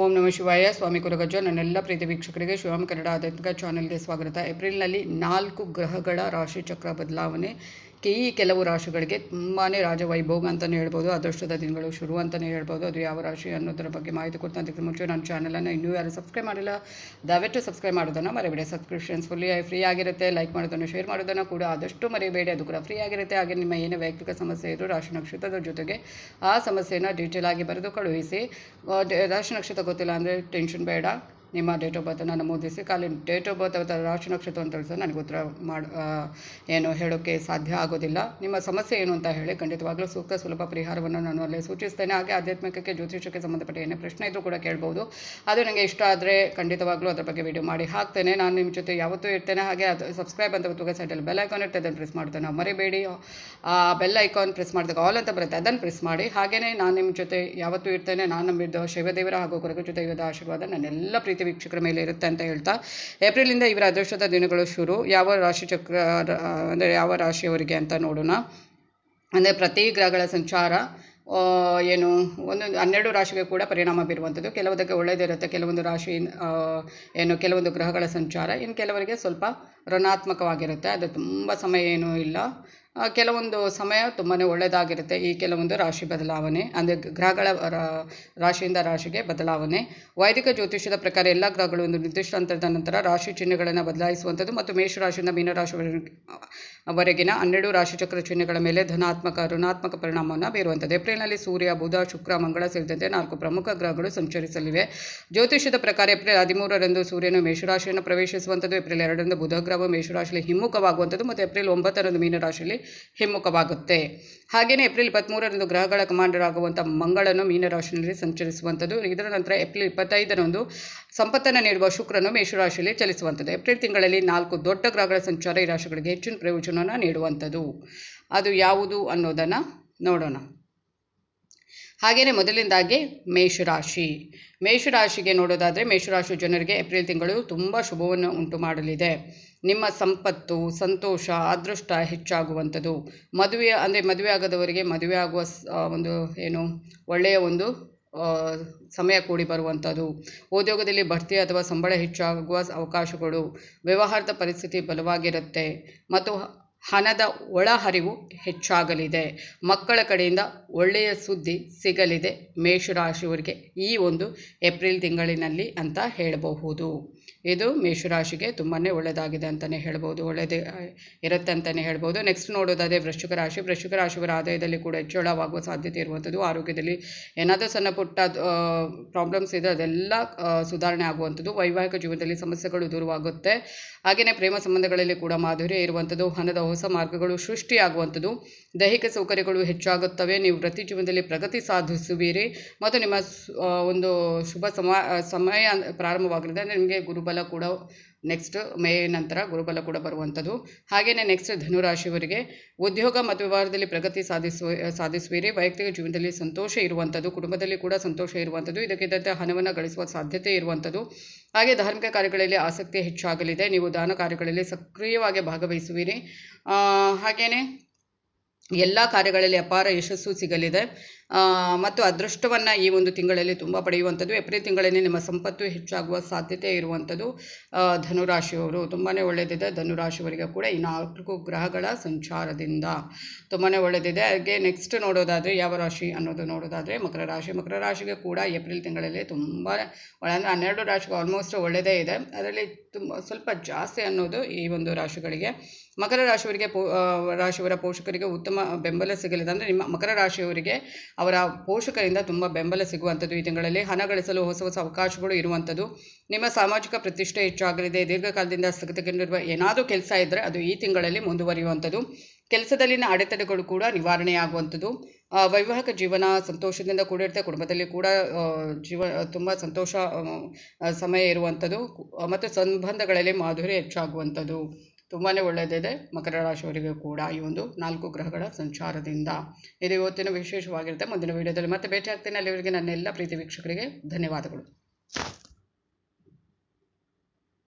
ಓಂ ನಮ ಶಿವಾಯ. ಸ್ವಾಮಿ ಕುರಗಜ್ಜ ನನ್ನೆಲ್ಲ ಪ್ರೀತಿ ವೀಕ್ಷಕರಿಗೆ ಶಿವಂ ಕನ್ನಡ ಆಧ್ಯಾತ್ಮಿಕ ಚಾನೆಲ್ಗೆ ಸ್ವಾಗತ. ಏಪ್ರಿಲ್ನಲ್ಲಿ ನಾಲ್ಕು ಗ್ರಹಗಳ ರಾಶಿ ಚಕ್ರ ಬದಲಾವಣೆ. ಈ ಕೆಲವು ರಾಶಿಗಳಿಗೆ ತುಂಬಾ ರಾಜವೈಭೋಗ ಅಂತಲೇ ಹೇಳ್ಬೋದು, ಅದೃಷ್ಟದ ದಿನಗಳು ಶುರು ಅಂತಲೇ ಹೇಳ್ಬೋದು. ಅದು ಯಾವ ರಾಶಿ ಅನ್ನೋದರ ಬಗ್ಗೆ ಮಾಹಿತಿ ಕೊಡ್ತಾ ಅದಕ್ಕೆ ಮುಂಚೆ ನನ್ನ ಚಾನಲನ್ನು ಇನ್ನೂ ಯಾರು ಸಬ್ಸ್ಕ್ರೈಬ್ ಮಾಡಿಲ್ಲ, ದಯವಿಟ್ಟು ಸಬ್ಸ್ಕ್ರೈಬ್ ಮಾಡೋದನ್ನು ಮರಿಬೇಡಿ. ಸಬ್ಸ್ಕ್ರಿಪ್ಷನ್ಸ್ ಫುಲ್ಲಿ ಫ್ರೀ ಆಗಿರುತ್ತೆ. ಲೈಕ್ ಮಾಡೋದನ್ನು ಶೇರ್ ಮಾಡೋದನ್ನು ಕೂಡ ಆದಷ್ಟು ಮರಿಬೇಡಿ. ಅದು ಕೂಡ ಫ್ರೀ ಆಗಿರುತ್ತೆ. ಹಾಗೆ ನಿಮ್ಮ ಏನೇ ವೈಯಕ್ತಿಕ ಸಮಸ್ಯೆ ಇದ್ದರೂ ರಾಶಿ ನಕ್ಷತ್ರದ ಜೊತೆಗೆ ಆ ಸಮಸ್ಯೆಯನ್ನು ಡೀಟೇಲ್ ಆಗಿ ಬರೆದು ಕಳುಹಿಸಿ. ರಾಶಿ ನಕ್ಷತ್ರ ಗೊತ್ತಿಲ್ಲ ಅಂದರೆ ಟೆನ್ಷನ್ ಬೇಡ. ನಿಮ್ಮ ಡೇಟ್ ಆಫ್ ಬರ್ತನ್ನು ನಮೂದಿಸಿ ಖಾಲಿ ಡೇಟ್ ಆಫ್ ಬರ್ತ್ ಅಥವಾ ರಾಶಿ ನಕ್ಷತ್ರ ಅಂತ ತಿಳಿಸೋ ನನಗೆ ಉತ್ತರ ಮಾಡಿ ಏನು ಹೇಳೋಕ್ಕೆ ಸಾಧ್ಯ ಆಗೋದಿಲ್ಲ. ನಿಮ್ಮ ಸಮಸ್ಯೆ ಏನು ಅಂತ ಹೇಳಿ ಖಂಡಿತವಾಗ್ಲೂ ಸೂಕ್ತ ಸುಲಭ ಪರಿಹಾರವನ್ನು ನಾನು ಅಲ್ಲೇ ಸೂಚಿಸ್ತೇನೆ. ಹಾಗೆ ಆಧ್ಯಾತ್ಮಿಕಕ್ಕೆ ಜ್ಯೋತಿಷಕ್ಕೆ ಸಂಬಂಧಪಟ್ಟ ಏನೇ ಪ್ರಶ್ನೆ ಇದ್ದರೂ ಕೂಡ ಕೇಳ್ಬೋದು. ಅದು ನನಗೆ ಇಷ್ಟ ಆದರೆ ಖಂಡಿತವಾಗ್ಲೂ ಅದರ ಬಗ್ಗೆ ವಿಡಿಯೋ ಮಾಡಿ ಹಾಕ್ತೇನೆ. ನಾನು ನಿಮ್ಮ ಜೊತೆ ಯಾವತ್ತೂ ಇರ್ತೇನೆ. ಹಾಗೆ ಅದು ಸಬ್ಸ್ಕ್ರೈಬ್ ಅಂತ ಗೊತ್ತಾಗ ಸೈಡಲ್ಲಿ ಬೆಲ್ ಐಕಾನ್ ಇರ್ತದೆ, ಅದನ್ನು ಪ್ರೆಸ್ ಮಾಡ್ತೇನೆ ನಾವು ಮರಿಬೇಡಿ. ಆ ಬೆಲ್ ಐಕಾನ್ ಪ್ರೆಸ್ ಮಾಡಿದಾಗ ಆಲ್ ಅಂತ ಬರುತ್ತೆ. ಅದನ್ನು ಪ್ರೆಸ್ ಮಾಡಿ. ಹಾಗೆಯೇ ನಾನು ನಿಮ್ಮ ಜೊತೆ ಯಾವತ್ತೂ ಇರ್ತೇನೆ. ನಾನು ನಂಬಿದ್ದು ಶಿವದೇವರ ಹಾಗೂ ಕೊರಗ ಜೊತೆ ಇವರ ಆಶೀರ್ವಾದ ನನ್ನೆಲ್ಲ ಪ್ರೀತಿ ವೀಕ್ಷಕರ ಮೇಲೆ ಇರುತ್ತೆ ಅಂತ ಹೇಳ್ತಾ ಏಪ್ರಿಲಿಂದ ಇವರ ಅದೃಷ್ಟದ ದಿನಗಳು ಶುರು. ಯಾವ ರಾಶಿ ಚಕ್ರ ಅಂದರೆ ಯಾವ ರಾಶಿಯವರಿಗೆ ಅಂತ ನೋಡೋಣ. ಅಂದರೆ ಪ್ರತಿ ಗ್ರಹಗಳ ಸಂಚಾರ ಏನು, ಒಂದು, ಹನ್ನೆರಡು ರಾಶಿಗೆ ಕೂಡ ಪರಿಣಾಮ ಬೀರುವಂಥದ್ದು. ಕೆಲವುದಕ್ಕೆ ಒಳ್ಳೆಯದಿರುತ್ತೆ ಕೆಲವೊಂದು ರಾಶಿ ಏನು, ಕೆಲವೊಂದು ಗ್ರಹಗಳ ಸಂಚಾರ. ಇನ್ನು ಕೆಲವರಿಗೆ ಸ್ವಲ್ಪ ಋಣಾತ್ಮಕವಾಗಿರುತ್ತೆ. ಅದು ತುಂಬ ಸಮಯ ಏನೂ ಇಲ್ಲ. ಕೆಲವೊಂದು ಸಮಯ ತುಂಬಾ ಒಳ್ಳೆಯದಾಗಿರುತ್ತೆ ಈ ಕೆಲವೊಂದು ರಾಶಿ ಬದಲಾವಣೆ, ಅಂದರೆ ಗ್ರಹಗಳ ರಾಶಿಯಿಂದ ರಾಶಿಗೆ ಬದಲಾವಣೆ. ವೈದಿಕ ಜ್ಯೋತಿಷ್ಯದ ಪ್ರಕಾರ ಎಲ್ಲ ಗ್ರಹಗಳು ಒಂದು ನಿರ್ದಿಷ್ಟ ಅಂತರದ ನಂತರ ರಾಶಿ ಚಿಹ್ನೆಗಳನ್ನು ಬದಲಾಯಿಸುವಂಥದ್ದು ಮತ್ತು ಮೇಷರಾಶಿಯಿಂದ ಮೀನರಾಶಿವರೆಗೆ ವರೆಗಿನ ಹನ್ನೆರಡು ರಾಶಿಚಕ್ರ ಚಿಹ್ನೆಗಳ ಮೇಲೆ ಧನಾತ್ಮಕ, ಋಣಾತ್ಮಕ ಪರಿಣಾಮವನ್ನು ಬೀರುವಂಥದ್ದು. ಏಪ್ರಿಲ್ನಲ್ಲಿ ಸೂರ್ಯ, ಬುಧ, ಶುಕ್ರ, ಮಂಗಳ ಸೇರಿದಂತೆ ನಾಲ್ಕು ಪ್ರಮುಖ ಗ್ರಹಗಳು ಸಂಚರಿಸಲಿವೆ. ಜ್ಯೋತಿಷ್ಯದ ಪ್ರಕಾರ ಏಪ್ರಿಲ್ ಹದಿಮೂರರಂದು ಸೂರ್ಯನು ಮೇಷರಾಶಿಯನ್ನು ಪ್ರವೇಶಿಸುವಂಥದ್ದು, ಏಪ್ರಿಲ್ ಎರಡರಂದು ಬುಧ ಗ್ರಹವು ಮೇಷರಾಶಿಯಲ್ಲಿ ಹಿಮ್ಮುಖವಾಗುವಂಥದ್ದು ಮತ್ತು ಏಪ್ರಿಲ್ ಒಂಬತ್ತರಂದು ಮೀನರಾಶಿಯಲ್ಲಿ ಹಿಮ್ಮುಖವಾಗುತ್ತೆ. ಹಾಗೆಯೇ ಏಪ್ರಿಲ್ ಇಪ್ಪತ್ತ್ಮೂರರಂದು ಗ್ರಹಗಳ ಕಮಾಂಡರ್ ಆಗುವಂಥ ಮಂಗಳನು ಮೀನರಾಶಿಯಲ್ಲಿ ಸಂಚರಿಸುವಂಥದ್ದು. ಇದರ ನಂತರ ಏಪ್ರಿಲ್ ಇಪ್ಪತ್ತೈದರಂದು ಸಂಪತ್ತನ್ನು ನೀಡುವ ಶುಕ್ರನು ಮೇಷರಾಶಿಯಲ್ಲಿ ಚಲಿಸುವಂಥದ್ದು. ಏಪ್ರಿಲ್ ತಿಂಗಳಲ್ಲಿ ನಾಲ್ಕು ದೊಡ್ಡ ಗ್ರಹಗಳ ಸಂಚಾರ ಈ ರಾಶಿಗಳಿಗೆ ಹೆಚ್ಚಿನ ಪ್ರಯೋಜನವನ್ನು ನೀಡುವಂಥದ್ದು. ಅದು ಯಾವುದು ಅನ್ನೋದನ್ನು ನೋಡೋಣ. ಹಾಗೆಯೇ ಮೊದಲಿಂದಾಗಿ ಮೇಷರಾಶಿ. ಮೇಷರಾಶಿಗೆ ನೋಡೋದಾದರೆ ಮೇಷರಾಶಿ ಜನರಿಗೆ ಏಪ್ರಿಲ್ ತಿಂಗಳು ತುಂಬ ಶುಭವನ್ನು ಉಂಟು ಮಾಡಲಿದೆ. ನಿಮ್ಮ ಸಂಪತ್ತು, ಸಂತೋಷ, ಅದೃಷ್ಟ ಹೆಚ್ಚಾಗುವಂಥದ್ದು. ಮದುವೆ ಅಂದರೆ ಮದುವೆ ಆಗದವರಿಗೆ ಮದುವೆ ಆಗುವ ಒಂದು ಏನು ಒಳ್ಳೆಯ ಒಂದು ಸಮಯ ಕೂಡಿ ಬರುವಂಥದ್ದು. ಉದ್ಯೋಗದಲ್ಲಿ ಬಡ್ತಿ ಅಥವಾ ಸಂಬಳ ಹೆಚ್ಚಾಗುವ ಅವಕಾಶಗಳು ವ್ಯವಹಾರದ ಪರಿಸ್ಥಿತಿ ಬಲವಾಗಿರುತ್ತೆ ಮತ್ತು ಹಣದ ಒಳಹರಿವು ಹೆಚ್ಚಾಗಲಿದೆ. ಮಕ್ಕಳ ಕಡೆಯಿಂದ ಒಳ್ಳೆಯ ಸುದ್ದಿ ಸಿಗಲಿದೆ ಮೇಷರಾಶಿಯವರಿಗೆ ಈ ಒಂದು ಏಪ್ರಿಲ್ ತಿಂಗಳಿನಲ್ಲಿ ಅಂತ ಹೇಳಬಹುದು. ಇದು ಮೇಷರಾಶಿಗೆ ತುಂಬಾ ಒಳ್ಳೆಯದಾಗಿದೆ ಅಂತಲೇ ಹೇಳ್ಬೋದು ಒಳ್ಳೆಯದೇ ಇರುತ್ತೆ ಅಂತಲೇ ಹೇಳ್ಬೋದು. ನೆಕ್ಸ್ಟ್ ನೋಡೋದಾದರೆ ವೃಶ್ಚಿಕ ರಾಶಿ. ವೃಶ್ಚಿಕ ರಾಶಿಯವರ ಆದಾಯದಲ್ಲಿ ಕೂಡ ಹೆಚ್ಚಳವಾಗುವ ಸಾಧ್ಯತೆ ಇರುವಂಥದ್ದು, ಆರೋಗ್ಯದಲ್ಲಿ ಏನಾದರೂ ಸಣ್ಣ ಪುಟ್ಟ ಪ್ರಾಬ್ಲಮ್ಸ್ ಇದೆ ಅದೆಲ್ಲ ಸುಧಾರಣೆ ಆಗುವಂಥದ್ದು. ವೈವಾಹಿಕ ಜೀವನದಲ್ಲಿ ಸಮಸ್ಯೆಗಳು ದೂರವಾಗುತ್ತೆ. ಹಾಗೆಯೇ ಪ್ರೇಮ ಸಂಬಂಧಗಳಲ್ಲಿ ಕೂಡ ಮಾಧುರ್ಯ ಇರುವಂಥದ್ದು, ಹಣದ ಹೊಸ ಮಾರ್ಗಗಳು ಸೃಷ್ಟಿಯಾಗುವಂಥದ್ದು. ದೈಹಿಕ ಸೌಕರ್ಯಗಳು ಹೆಚ್ಚಾಗುತ್ತವೆ. ನೀವು ವೃತ್ತಿ ಜೀವನದಲ್ಲಿ ಪ್ರಗತಿ ಸಾಧಿಸುವಿರಿ. ಮತ್ತು ನಿಮ್ಮ ಒಂದು ಶುಭ ಸಮ, ಸಮಯ ಪ್ರಾರಂಭವಾಗಲಿದೆ ನಿಮಗೆ ನಿಮಗೆ ಗುರುಬಲ ಕೂಡ ನೆಕ್ಸ್ಟ್ ಮೇ ನಂತರ ಗುರುಬಲ ಕೂಡ ಬರುವಂಥದ್ದು ಹಾಗೆಯೇ ನೆಕ್ಸ್ಟ್ ಧನುರಾಶಿಯವರಿಗೆ ಉದ್ಯೋಗ ಮತ್ತು ವ್ಯವಹಾರದಲ್ಲಿ ಪ್ರಗತಿ ಸಾಧಿಸುವ ಸಾಧಿಸುವಿರಿ. ವೈಯಕ್ತಿಕ ಜೀವನದಲ್ಲಿ ಸಂತೋಷ ಇರುವಂಥದ್ದು ಕುಟುಂಬದಲ್ಲಿ ಕೂಡ ಸಂತೋಷ ಇರುವಂಥದ್ದು ಇದಕ್ಕಿದ್ದಂತೆ ಹಣವನ್ನು ಗಳಿಸುವ ಸಾಧ್ಯತೆ ಇರುವಂಥದ್ದು ಹಾಗೆ ಧಾರ್ಮಿಕ ಕಾರ್ಯಗಳಲ್ಲಿ ಆಸಕ್ತಿ ಹೆಚ್ಚಾಗಲಿದೆ. ನೀವು ದಾನ ಕಾರ್ಯಗಳಲ್ಲಿ ಸಕ್ರಿಯವಾಗಿ ಭಾಗವಹಿಸುವಿರಿ. ಹಾಗೆಯೇ ಎಲ್ಲ ಕಾರ್ಯಗಳಲ್ಲಿ ಅಪಾರ ಯಶಸ್ಸು ಸಿಗಲಿದೆ. ಮತ್ತು ಅದೃಷ್ಟವನ್ನು ಈ ಒಂದು ತಿಂಗಳಲ್ಲಿ ತುಂಬ ಪಡೆಯುವಂಥದ್ದು. ಏಪ್ರಿಲ್ ತಿಂಗಳಲ್ಲಿ ನಿಮ್ಮ ಸಂಪತ್ತು ಹೆಚ್ಚಾಗುವ ಸಾಧ್ಯತೆ ಇರುವಂಥದ್ದು ಧನುರಾಶಿಯವರು. ತುಂಬಾ ಒಳ್ಳೆಯದಿದೆ ಧನುರಾಶಿಯವರಿಗೆ ಕೂಡ ಈ ನಾಲ್ಕು ಗ್ರಹಗಳ ಸಂಚಾರದಿಂದ ತುಂಬಾ ಒಳ್ಳೆಯದಿದೆ ಹಾಗೆ ನೆಕ್ಸ್ಟ್ ನೋಡೋದಾದರೆ ಯಾವ ರಾಶಿ ಅನ್ನೋದು ನೋಡೋದಾದರೆ ಮಕರ ರಾಶಿ. ಮಕರ ರಾಶಿಗೆ ಕೂಡ ಏಪ್ರಿಲ್ ತಿಂಗಳಲ್ಲಿ ತುಂಬ, ಅಂದರೆ ಹನ್ನೆರಡು ರಾಶಿಗೆ ಆಲ್ಮೋಸ್ಟ್ ಒಳ್ಳೆಯದೇ ಇದೆ. ಅದರಲ್ಲಿ ತುಂಬ ಸ್ವಲ್ಪ ಜಾಸ್ತಿ ಅನ್ನೋದು ಈ ಒಂದು ರಾಶಿಗಳಿಗೆ. ಮಕರ ರಾಶಿಯವರಿಗೆ ಪೋ ರಾಶಿಯವರ ಪೋಷಕರಿಗೆ ಉತ್ತಮ ಬೆಂಬಲ ಸಿಗಲಿದೆ. ಅಂದರೆ ನಿಮ್ಮ ಮಕರ ರಾಶಿಯವರಿಗೆ ಅವರ ಪೋಷಕರಿಂದ ತುಂಬ ಬೆಂಬಲ ಸಿಗುವಂಥದ್ದು ಈ ತಿಂಗಳಲ್ಲಿ. ಹಣ ಗಳಿಸಲು ಹೊಸ ಹೊಸ ಅವಕಾಶಗಳು ಇರುವಂಥದ್ದು. ನಿಮ್ಮ ಸಾಮಾಜಿಕ ಪ್ರತಿಷ್ಠೆ ಹೆಚ್ಚಾಗಲಿದೆ. ದೀರ್ಘಕಾಲದಿಂದ ಸ್ಥಗಿತಗೊಂಡಿರುವ ಏನಾದರೂ ಕೆಲಸ ಇದ್ದರೆ ಅದು ಈ ತಿಂಗಳಲ್ಲಿ ಮುಂದುವರಿಯುವಂಥದ್ದು. ಕೆಲಸದಲ್ಲಿನ ಅಡೆತಡೆಗಳು ಕೂಡ ನಿವಾರಣೆಯಾಗುವಂಥದ್ದು. ವೈವಾಹಿಕ ಜೀವನ ಸಂತೋಷದಿಂದ ಕೂಡಿರುತ್ತೆ ಕುಟುಂಬದಲ್ಲಿ ಕೂಡ ಜೀವ, ತುಂಬ ಸಂತೋಷ ಸಮಯ ಇರುವಂಥದ್ದು. ಮತ್ತು ಸಂಬಂಧಗಳಲ್ಲಿ ಮಾಧುರ್ಯ ಹೆಚ್ಚಾಗುವಂಥದ್ದು. ತುಂಬಾ ಒಳ್ಳೆಯದಿದೆ. ಮಕರ ರಾಶಿಯವರಿಗೆ ಕೂಡ ಈ ಒಂದು ನಾಲ್ಕು ಗ್ರಹಗಳ ಸಂಚಾರದಿಂದ. ಇದು ಇವತ್ತಿನ ವಿಶೇಷವಾಗಿರುತ್ತೆ. ಮುಂದಿನ ವಿಡಿಯೋದಲ್ಲಿ ಮತ್ತೆ ಭೇಟಿ ಆಗ್ತೇನೆ ಅಲ್ಲಿವರೆಗೆ ನನ್ನ ಎಲ್ಲ ಪ್ರೀತಿ ವೀಕ್ಷಕರಿಗೆ ಧನ್ಯವಾದಗಳು.